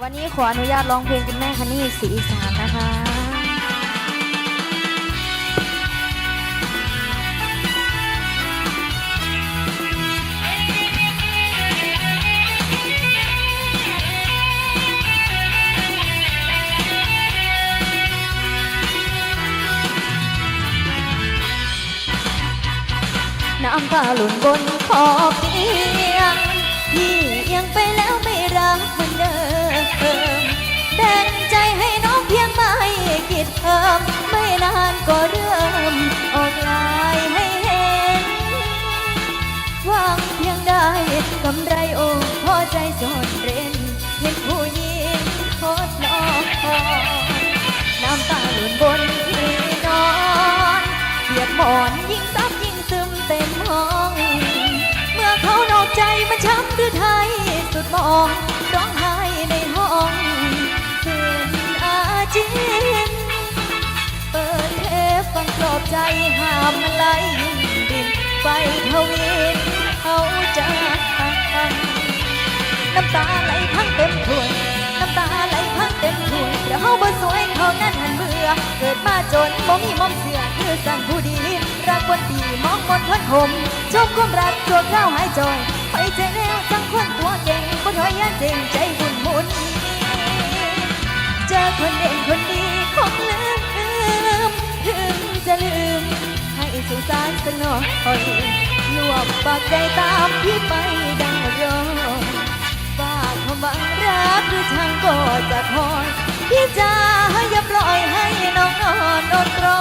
วันนี้ขออนุญาตร้องเพลงคุณแม่คันนี่สีอีสานนะคะน้ำตาหล่นบนขอบเตียงพี่ยังไปแล้ว มแบ่งใจให้น้องเพียงไม่กี่เทอมไม่นานก็เริ่มออกลายให้เห็นหวังเพียงได้กำไรโอ้พอใจสอนเร้นเห็นผู้หญิงโคตรนอนน้ำตาหล่นบนที่นอนเปียกหมอนยิ่งซับยิ่งซึมเต็มห้อง เมื่อเขานอกใจมันช้ำหรือไทยสุดมอง ใจห้ามไหลยิ่งดินไปทวินเขาจะน้ำตาไหลพังเต็มถ้วยน้ำตาไหลพังเต็มถ้วยแล้วเฮาบ่สวยเขานั้นหันเบื่อเกิดมาจนบ่มีมอมเสือคือสั่งผู้ดีรักคนดีมองมนทนหมจบความรักชั่วคราหายจอยไปใจแล้วจังคนตัวเก่งบ่ถอยยานเจงใจ สงสารสักหน่อยรวมปากใจตามพี่ไปดังรอฝากความหวังรักหรือทางก็จะคอยพี่จะอย่าปล่อยให้น้องนอนนอดรอ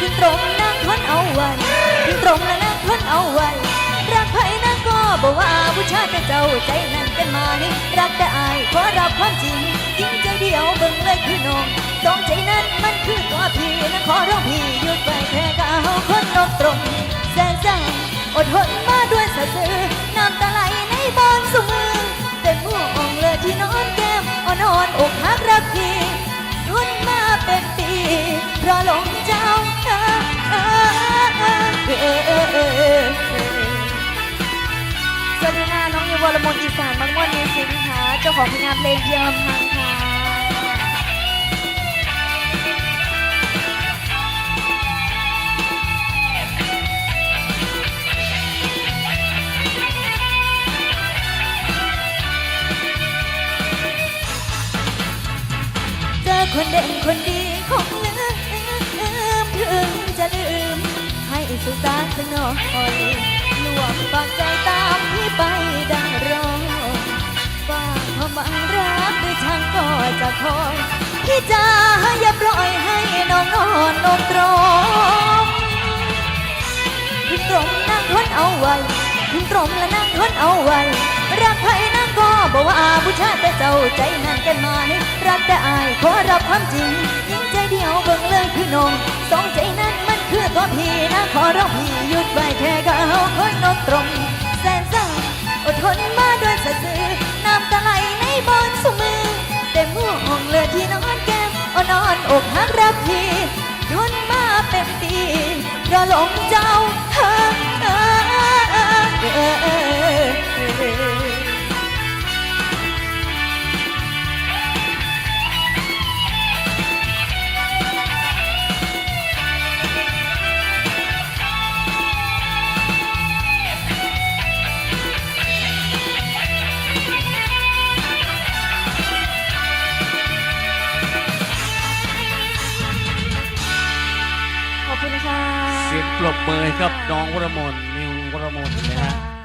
ถึงตรงนั่งทนเอาไว้ถึงตรงและนั่งทนเอาไว้รักใครนั่นก็บอกว่าผู้ชายแต่เจ้าใจนั่นกันมานี่รักแต่อาย ขอร้องพี่หยุดไว้แค่ก้าวคนนกตรงแสนเศร้าอดทนมาด้วยสะสือน้ำตาไหลในบอนสุมือเต็มหัวองเลยที่นอนแก้มอ่อนอ่อนอกหักรักพี่รุนมาเป็นปีเพราะหลงเจ้าเออเออเออเออเออเออสวัสดีค่ะน้องยูวรมนอีสานมังม่วนมิวสิกค่ะเจ้าของผลงานเพลงเยี่ยมทางค่ะ คนเด่นคนดีคงลืมถึงจะลืม ให้สุสานสักหน่อยรวมปากใจตามพี่ไปดังรอฝากความหวังรักด้วยทางก็จะคอยพี่จะอย่าปล่อยให้น้องนอนนมตรมถึงตรงนั่งทนเอาไว้ถึงตรงและนั่งทนเอาไว้ ใจนั่นกันมานี่รักแต่อายขอรับความจริง ยิ่งใจเดียวเบิ่งเลยพี่น้องสองใจนั้นมันคือตัวพี่นะขอร้องพี่หยุดไว้แค่ก้าคนนกตรงแสนเศร้าอดทนมาด้วยสะสือน้ำตาไหลในบอนสมือเต็มหัวห้องเลือดที่นอนแก้มอ่อนอนอกหักรักพี่ทนมาเป็นปีเพราะหลง ปรบมือครับน้องวรมนนิววรมนนะฮะ